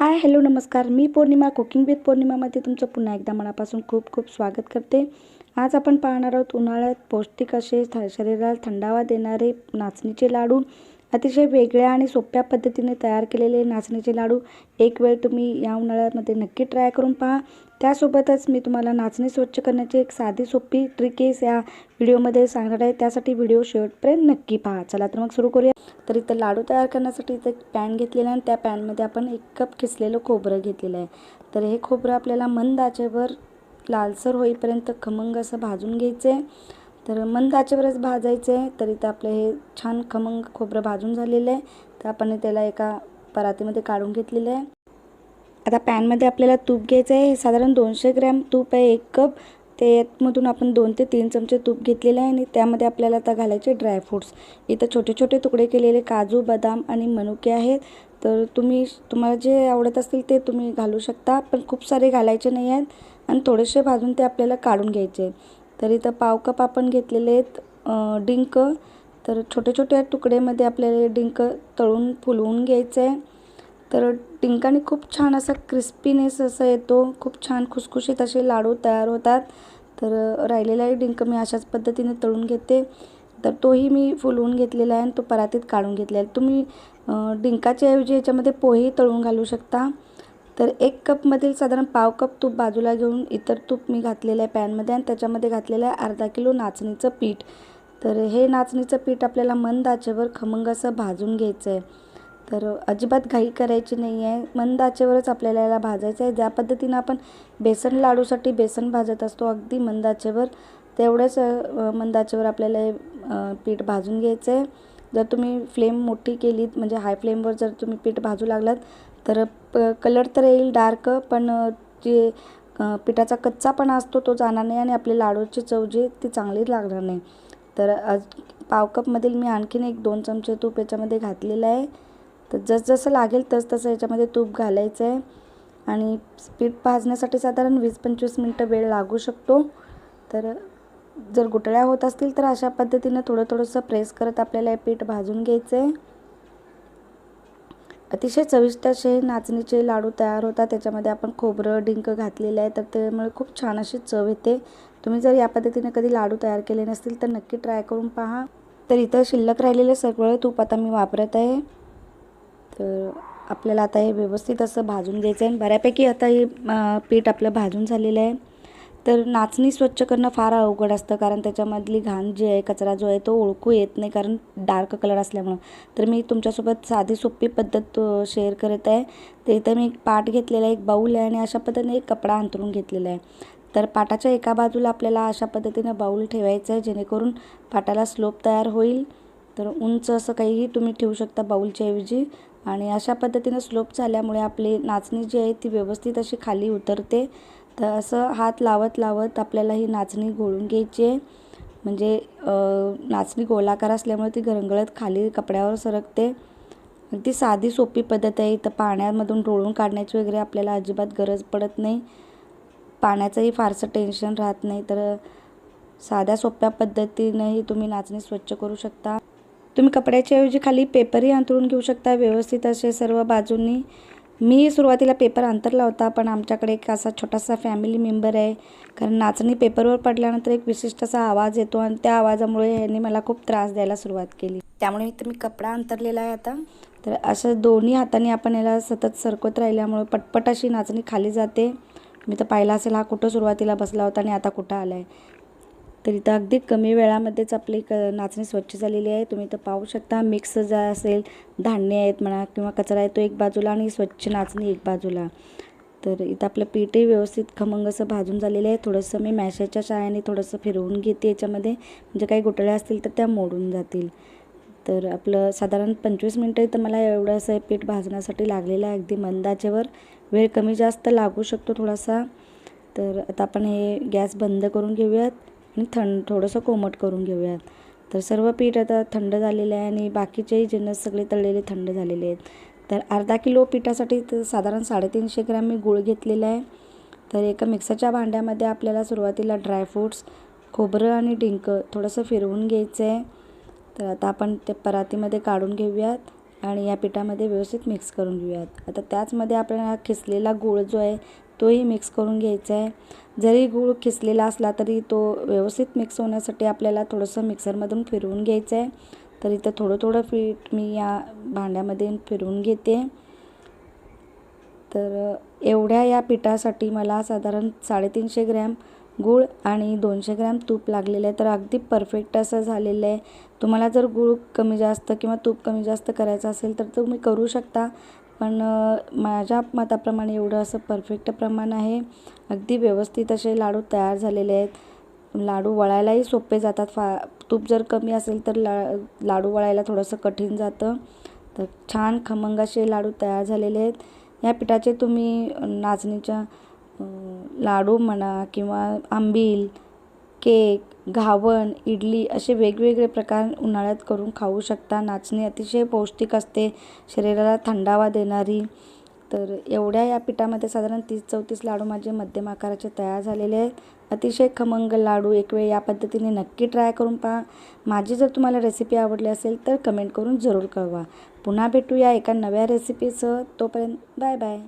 Hi hello नमस्कार. मी पौर्णिमा cooking with पौर्णिमामध्ये तुमचं पुन्हा एकदा मनापासून खूप खूप स्वागत करते. आज आपण पाहणार आहोत उन्हाळ्यात पौष्टिक असे शरीराला थंडावा देणारे नाचणीचे लाडू. अतिशय वेगळ्या आणि सोप्या पद्धतीने तयार केलेले नाचणीचे लाडू एक वेळ तुम्ही या उन्हाळ्यामध्ये नक्की ट्राय करून पहा. त्यासोबतच मी तुम्हाला नाचणी स्वच्छ करण्याची एक साधी सोपी ट्रिकेस या व्हिडिओमध्ये सांगणार आहे. त्यासाठी व्हिडिओ शेवटपर्यंत नक्की पहा. चला तर मग सुरू करूया. तर इथं लाडू तयार करण्यासाठी इथं एक पॅन घेतलेला आहे आणि त्या पॅनमध्ये आपण एक कप खिसलेलं खोबरं घेतलेलं आहे. तर हे खोबरं आपल्याला मंद आचेवर लालसर होईपर्यंत खमंग असं भाजून घ्यायचं आहे तर मंद आचेवरच भाजायचं आहे तर इथं आपलं हे छान खमंग खोबरं भाजून झालेलं आहे. तर आपण त्याला एका परातीमध्ये काढून घेतलेलं आहे. आता पॅनमध्ये आपल्याला तूप घ्यायचं आहे. हे साधारण दोनशे ग्रॅम तूप आहे एक कप. त्यामधून आपण दोन ते तीन चमचे तूप घेतलेले आहे आणि त्यामध्ये आपल्याला आता घालायचे ड्रायफ्रूट्स इथं छोटे छोटे तुकडे केलेले काजू बदाम आणि मनुके आहेत. तर तुम्ही तुम्हाला जे आवडत असतील ते तुम्ही घालू शकता पण खूप सारे घालायचे नाही आहेत. आणि थोडेसे भाजून ते आपल्याला काढून घ्यायचे तर इथं पाव कप आपण घेतलेले आहेत डिंक. तर छोटे छोट्या तुकड्यामध्ये आपल्याला डिंक तळून फुलवून घ्यायचं आहे. तर डिंकाने खूप छान असा क्रिस्पीनेस असं येतो खूप छान खुसखुशीत असे लाडू तयार होतात. तर राहिलेलाही डिंक मी अशाच पद्धतीने तळून घेते. तर तोही मी फुलवून घेतलेला आहे आणि तो परातीत काढून घेतलेला आहे. तुम्ही डिंकाच्या ऐवजी याच्यामध्ये पोहेही तळून घालू शकता. तर एक कपमधील साधारण पाव कप तूप बाजूला घेऊन इतर तूप मी घातलेलं आहे पॅनमध्ये आणि त्याच्यामध्ये घातलेलं आहे अर्धा किलो नाचणीचं पीठ. तर हे नाचणीचं पीठ आपल्याला मंद आचेवर खमंग असं भाजून घ्यायचं आहे. तर अजिबात घाई करायची नाही आहे. मंद आचेवरच आपल्याला याला भाजायचं आहे. ज्या पद्धतीनं आपण बेसन लाडूसाठी बेसन भाजत असतो अगदी मंद आचेवर तेवढंच मंद आचेवर आपल्याला पीठ भाजून घ्यायचं आहे. जर तुम्ही फ्लेम मोठी केलीत म्हणजे हाय फ्लेमवर जर तुम्ही पीठ भाजू लागलात तर प कलर तर येईल डार्क पण जे पिठाचा कच्चापणा असतो तो जाणार नाही आणि आपले लाडूची चव जी ती चांगली लागणार नाही. तर आज पावकपमधील मी आणखीन एक दोन चमचे तूप याच्यामध्ये घातलेलं आहे. तर जसजसं लागेल तस तसं याच्यामध्ये तूप घालायचं आहे. आणि पीठ भाजण्यासाठी साधारण वीस पंचवीस मिनटं वेळ लागू शकतो. तर जर गुटळ्या होत असतील तर अशा पद्धतीनं थोडं थोडंसं प्रेस करत आपल्याला हे पीठ भाजून घ्यायचं आहे. अतिशय चविष्ट असे नाचणीचे लाडू तयार होतात. त्याच्यामध्ये आपण खोबरं डिंक घातलेलं आहे तर त्यामुळे खूप छान अशी चव येते. तुम्ही जर या पद्धतीने कधी लाडू तयार केले नसतील तर नक्की ट्राय करून पहा. तर इथं शिल्लक राहिलेले सगळं तूप आता मी वापरत आहे. तर आपल्याला आता हे व्यवस्थित असं भाजून घ्यायचं आहे. बऱ्यापैकी आता हे पीठ आपलं भाजून झालेलं आहे. तर नाचणी स्वच्छ करणं फार अवघड असतं कारण त्याच्यामधली घाण जी आहे कचरा जो आहे तो ओळखू येत नाही कारण डार्क कलर असल्यामुळं. तर मी तुमच्यासोबत साधी सोपी पद्धत शेअर करत आहे. तर इथं मी एक पाट घेतलेला आहे एक बाऊल आहे आणि अशा पद्धतीने एक कपडा अंतरून घेतलेला आहे. तर पाटाच्या एका बाजूला आपल्याला अशा पद्धतीनं बाऊल ठेवायचं आहे जेणेकरून पाटाला स्लोप तयार होईल. तर उंच असं काहीही तुम्ही ठेवू शकता बाऊलच्या ऐवजी. आणि अशा पद्धतीनं स्लोप झाल्यामुळे आपली नाचणी जी आहे ती व्यवस्थित अशी खाली उतरते. तर असं हात लावत लावत आपल्याला ही नाचणी घोळून घ्यायची आहे. म्हणजे नाचणी गोलाकार असल्यामुळे ती गरंगळत खाली कपड्यावर सरकते. ती साधी सोपी पद्धत आहे. इथं पाण्यामधून डोळून काढण्याची वगैरे आपल्याला अजिबात गरज पडत नाही. पाण्याचंही फारसं टेन्शन राहत नाही. तर साध्या सोप्या पद्धतीनंही तुम्ही नाचणी स्वच्छ करू शकता. तुम्ही कपड्याच्या ऐवजी खाली पेपरही अंतरून घेऊ शकता. व्यवस्थित असे सर्व बाजूंनी मी सुरुवातीला पेपर अंतरला होता पण आमच्याकडे एक असा छोटासा फॅमिली मेंबर आहे. कारण नाचणी पेपरवर पडल्यानंतर एक विशिष्ट असा आवाज येतो आणि त्या आवाजामुळे ह्यांनी मला खूप त्रास द्यायला सुरुवात केली. त्यामुळे मी तुम्ही कपडा अंतरलेला आहे आता. तर असं दोन्ही हाताने आपण याला सतत सरकत राहिल्यामुळे पटपट अशी नाचणी खाली जाते. मी तर पाहिला असेल हा कुठं सुरुवातीला बसला होता आणि आता कुठं आला आहे तर इथं अगदी कमी वेळामध्येच आपली क नाचणी स्वच्छ झालेली आहे. तुम्ही तर पाहू शकता मिक्स जे असेल धान्य आहेत म्हणा किंवा कचरा आहे तो एक बाजूला आणि स्वच्छ नाचणी एक बाजूला. तर इथं आपलं पीठही व्यवस्थित खमंग असं भाजून झालेलं आहे. थोडंसं मी मॅशाच्या शाळेने थोडंसं फिरवून घेते. याच्यामध्ये म्हणजे काही गोटळ्या असतील तर त्या मोडून जातील. तर आपलं साधारण पंचवीस मिनटं इथं मला एवढं असं पीठ भाजण्यासाठी लागलेलं आहे. अगदी मंदाचेवर. वेळ कमी जास्त लागू शकतो थोडासा. तर आता आपण हे गॅस बंद करून घेऊयात. आणि थंड थोडंसं कोमट करून घेऊयात. तर सर्व पीठ आता थंड झालेलं आहे आणि बाकीचेही जिन्नस सगळे तळलेले थंड झालेले आहेत. तर अर्धा किलो पिठासाठी तर साधारण साडेतीनशे ग्रॅम मी गूळ घेतलेला आहे. तर एका मिक्सरच्या भांड्यामध्ये आपल्याला सुरुवातीला ड्रायफ्रूट्स खोबरं आणि डिंक थोडंसं फिरवून घ्यायचं आहे. तर आता आपण ते परातीमध्ये काढून घेऊयात आणि या पिठामध्ये व्यवस्थित मिक्स करून घेऊयात. आता त्याचमध्ये आपल्याला खिसलेला गूळ जो आहे तोही मिक्स करून घ्यायचा आहे. जरी गूळ खिसलेला असला तरी तो व्यवस्थित मिक्स होण्यासाठी आपल्याला थोडंसं मिक्सरमधून फिरवून घ्यायचं आहे. तर इथं थोडं थोडं पीठ मी या भांड्यामध्ये फिरवून घेते. तर एवढ्या या पिठासाठी मला साधारण साडेतीनशे ग्रॅम गूळ आणि दोनशे ग्रॅम तूप लागलेलं आहे. तर अगदी परफेक्ट असं झालेलं आहे. तुम्हाला जर गूळ कमी जास्त किंवा तूप कमी जास्त करायचं असेल तर तुम्ही करू शकता. पण माझ्या मताप्रमाणे एवढं असं परफेक्ट प्रमाण आहे. अगदी व्यवस्थित असे लाडू तयार झालेले आहेत. लाडू वळायलाही सोपे जातात. फा तूप जर कमी असेल तर ला लाडू वळायला थोडंसं कठीण जातं. तर छान खमंग असे लाडू तयार झालेले आहेत. या पिठाचे तुम्ही नाचणीच्या लाडू म्हणा किंवा आंबील केक घावण इडली असे वेगवेगळे प्रकार उन्हाळ्यात करून खाऊ शकता. नाचणी अतिशय पौष्टिक असते. शरीराला थंडावा देणारी. तर एवढ्या या पिठामध्ये साधारण तीस चौतीस लाडू माझे मध्यम आकाराचे तयार झालेले आहेत. अतिशय खमंग लाडू एक वेळ या पद्धतीने नक्की ट्राय करून पहा. माझी जर तुम्हाला रेसिपी आवडली असेल तर कमेंट करून जरूर कळवा. पुन्हा भेटूया एका नव्या रेसिपीसह. तोपर्यंत बाय बाय.